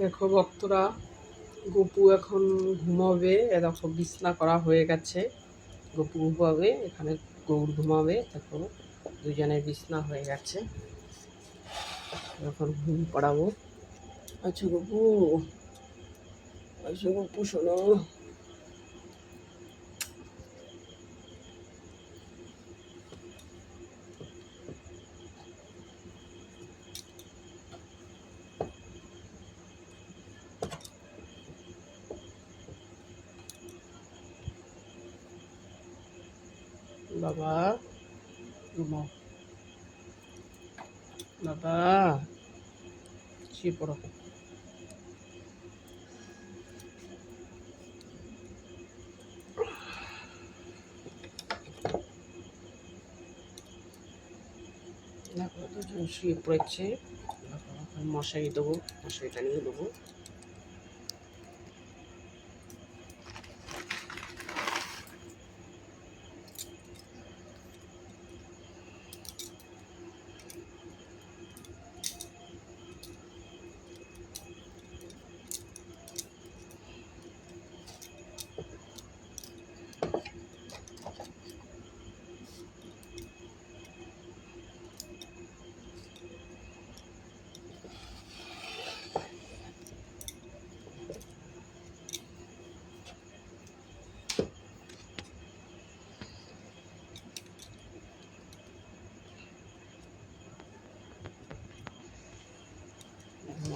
দেখো ভক্তরা, গপু এখন ঘুমাবে, দেখো বিছনা করা হয়ে গেছে। গপু ঘুমাবে, এখানে গৌর ঘুমাবে, দেখো দুজনের বিছনা হয়ে গেছে। এখন ঘুম পড়াবো। আচ্ছা গপু আচ্ছা গপু শোনো। বাবা। ঘুমাও বাবা। শুয়ে পড়ো। দুজন শুয়ে পড়েছে। মশারি দেবো মশারিটা নিয়ে দেবো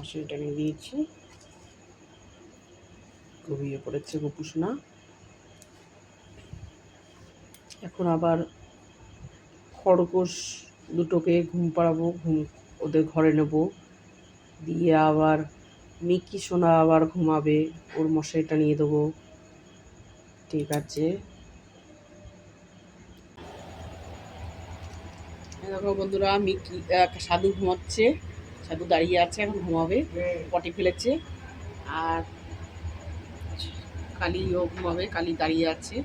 মশারিটা নিয়ে দিয়েছি। ঘুমিয়ে পড়েছে গোপুসোনা। এখন আবার খরগোশ দুটোকে ঘুম পাড়াবো, ঘুম ওদের ঘরে নেব। দিয়ে আবার মিকি সোনা আবার ঘুমাবে, ওর মশারিটা নিয়ে দেবো। ঠিক আছে। দেখো বন্ধুরা, মিকি সাধু ঘুমাচ্ছে। সাধু দাঁড়িয়ে আছে, এখন ঘুমাবে, পটি ফেলেছে। আর কালিও ঘুমাবে, কালি দাঁড়িয়ে আছে।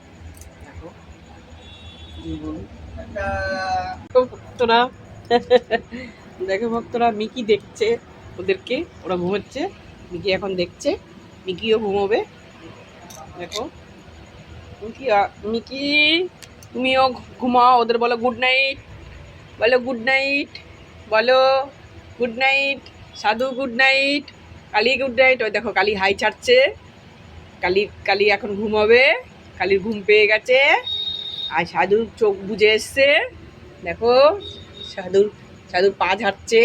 দেখো ভক্তরা দেখো ভক্তরা, মিকি দেখছে ওদেরকে, ওরা ঘুমাচ্ছে, মিকি এখন দেখছে, মিকিও ঘুমোবে। দেখো, মিকি মিকি, তুমিও ঘুমাও, ওদের বলো, গুড নাইট বলো, গুড নাইট বলো good night Sadhu good night Kali good night ওই দেখো কালি হাই ছাড়ছে। কালি কালি এখন ঘুমাবে কালির ঘুম পেয়ে গেছে। আর সাধুর চোখ বুঝে এসছে। দেখো সাধুর সাধুর পা ঝাড়ছে।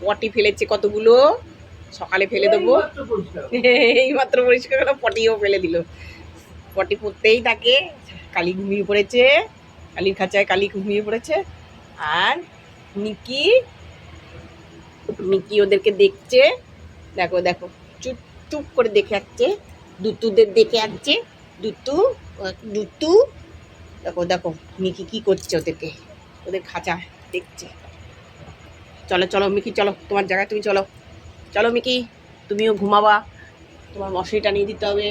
পটি ফেলেছে কতগুলো? সকালে ফেলে দেবো। এইমাত্র পরিষ্কার। করে পটিও ফেলে দিল। পটি পড়তেই থাকে। কালি ঘুমিয়ে পড়েছে। কালির খাঁচায় কালি ঘুমিয়ে পড়েছে। আর মিকি মিকি ওদেরকে দেখছে। দেখো দেখো, চুপ চুপ করে দেখে আসছে। দুতুদের দেখে আসছে। দুতু দুতু, দেখো দেখো, মিকি কি করছে ওদেরকে। ওদের খাঁচা দেখছে। চলো চলো, মিকি, চলো, তোমার জায়গায় তুমি চলো। চলো, মিকি, তুমিও ঘুমাবা। তোমার মশারিটা নিয়ে দিতে হবে।